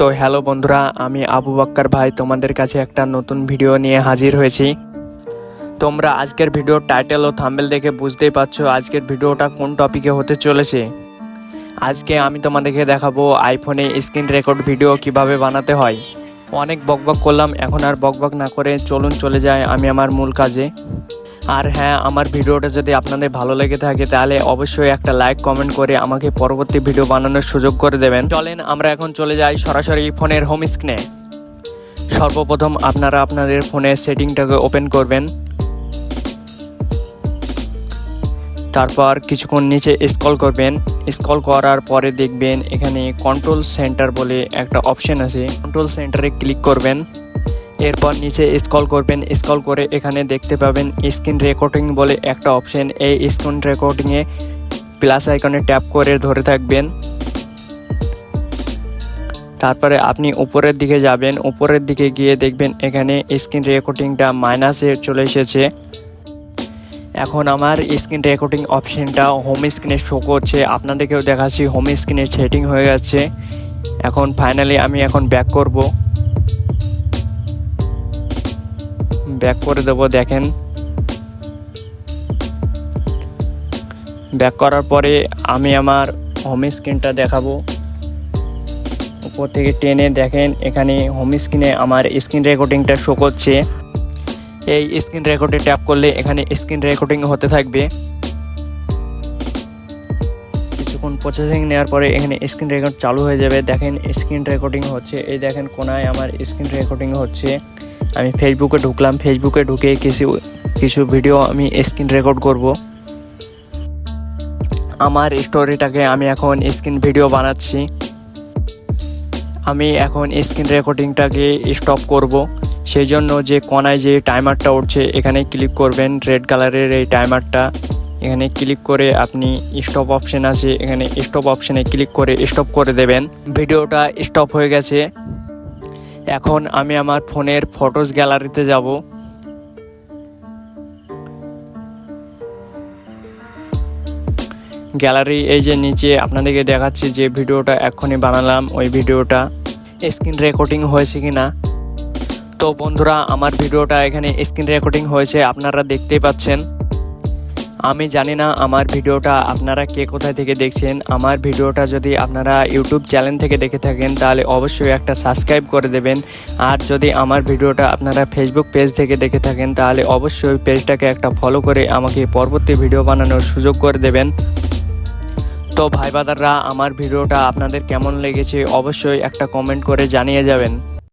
তো হ্যালো বন্ধুরা, আমি আবু বাক্কার ভাই তোমাদের কাছে একটা নতুন ভিডিও নিয়ে হাজির হয়েছি। তোমরা আজকের ভিডিও টাইটেল ও থাম্বেল দেখে বুঝতেই পারছ আজকের ভিডিওটা কোন টপিকে হতে চলেছে। আজকে আমি তোমাদেরকে দেখাবো আইফোনে স্ক্রিন রেকর্ড ভিডিও কীভাবে বানাতে হয়। অনেক বকবক করলাম, এখন আর বকবক না করে চলুন চলে যায় আমি আমার মূল কাজে। আর হ্যাঁ আমার ভিডিওটা যদি আপনাদের ভালো লেগে থাকে, তাহলে অবশ্যই একটা লাইক কমেন্ট করে আমাকে পরবর্তী ভিডিও বানানোর সুযোগ করে দেবেন। চলেন, আমরা এখন চলে যাই সরাসরি ফোনের হোম স্ক্রিনে সর্বপ্রথম আপনারা আপনাদের ফোনের সেটিংটাকে ওপেন করবেন। তারপর কিছুক্ষণ নিচে স্ক্রল করবেন। স্ক্রল করার পরে দেখবেন এখানে কন্ট্রোল সেন্টার বলে একটা অপশন আছে। কন্ট্রোল সেন্টারে ক্লিক করবেন। এরপর নিচে স্কল করবেন, স্ক্রল করে এখানে দেখতে পাবেন স্ক্রিন রেকর্ডিং বলে একটা অপশন। এই স্ক্রিন রেকর্ডিংয়ে প্লাস আইকনে ট্যাপ করে ধরে থাকবেন। তারপরে আপনি উপরের দিকে যাবেন, উপরের দিকে গিয়ে দেখবেন এখানে স্ক্রিন রেকর্ডিংটা মাইনাসে চলে এসেছে। এখন আমার স্ক্রিন রেকর্ডিং অপশনটা হোম স্ক্রিনে শো করছে, আপনাদেরকেও দেখাচ্ছি, হোম স্ক্রিনে সেটিং হয়ে গেছে। এখন ফাইনালি আমি এখন ব্যাক করব। ব্যাক করে দেবো, দেখেন। ব্যাক করার পরে আমি আমার হোম স্ক্রিনটা দেখাবো। উপর থেকে টেনে দেখেন, এখানে হোম স্ক্রিনে আমার স্ক্রিন রেকর্ডিংটা শো করছে। এই স্ক্রিন রেকর্ডে ট্যাপ করলে এখানে স্ক্রিন রেকর্ডিং হতে থাকবে। কিছুক্ষণ প্রসেসিং নেওয়ার পরে এখানে স্ক্রিন রেকর্ড চালু হয়ে যাবে। দেখেন স্ক্রিন রেকর্ডিং হচ্ছে। এই দেখেন, কোনায় আমার স্ক্রিন রেকর্ডিং হচ্ছে। আমি ফেসবুকে ঢুকলাম। ফেসবুকে ঢুকে কিছু কিছু ভিডিও আমি স্ক্রিন রেকর্ড করব। আমার স্টোরিটাকে আমি এখন স্ক্রিন ভিডিও বানাচ্ছি। আমি এখন স্ক্রিন রেকর্ডিংটাকে স্টপ করব। সেই জন্য যে কোনায় যে টাইমারটা উঠছে, এখানে ক্লিক করবেন রেড কালারের এই টাইমারটা এখানে ক্লিক করে আপনি স্টপ অপশন আছে, এখানে স্টপ অপশনে ক্লিক করে স্টপ করে দেবেন। ভিডিওটা স্টপ হয়ে গেছে। এখন আমি আমার ফোনের ফটোস গ্যালারিতে যাব। গ্যালারি এই যে নিচে আপনাদেরকে দেখাচ্ছি যে ভিডিওটা এক্ষুনি বানালাম, ওই ভিডিওটা স্ক্রিন রেকর্ডিং হয়েছে কি না তো বন্ধুরা, আমার ভিডিওটা এখানে স্ক্রিন রেকর্ডিং হয়েছে, আপনারা দেখতেই পাচ্ছেন। আমি জানি না আমার ভিডিওটা আপনারা কে কোথায় থেকে দেখছেন। আমার ভিডিওটা যদি আপনারা ইউটিউব চ্যানেল থেকে দেখে থাকেন, তাহলে অবশ্যই একটা সাবস্ক্রাইব করে দেবেন। আর যদি আমার ভিডিওটা আপনারা ফেসবুক পেজ থেকে দেখে থাকেন, তাহলে অবশ্যই পেজটাকে একটা ফলো করে আমাকে পরবর্তী ভিডিও বানানোর সুযোগ করে দেবেন। তো ভাই বাদাররা, আমার ভিডিওটা আপনাদের কেমন লেগেছে অবশ্যই একটা কমেন্ট করে জানিয়ে যাবেন।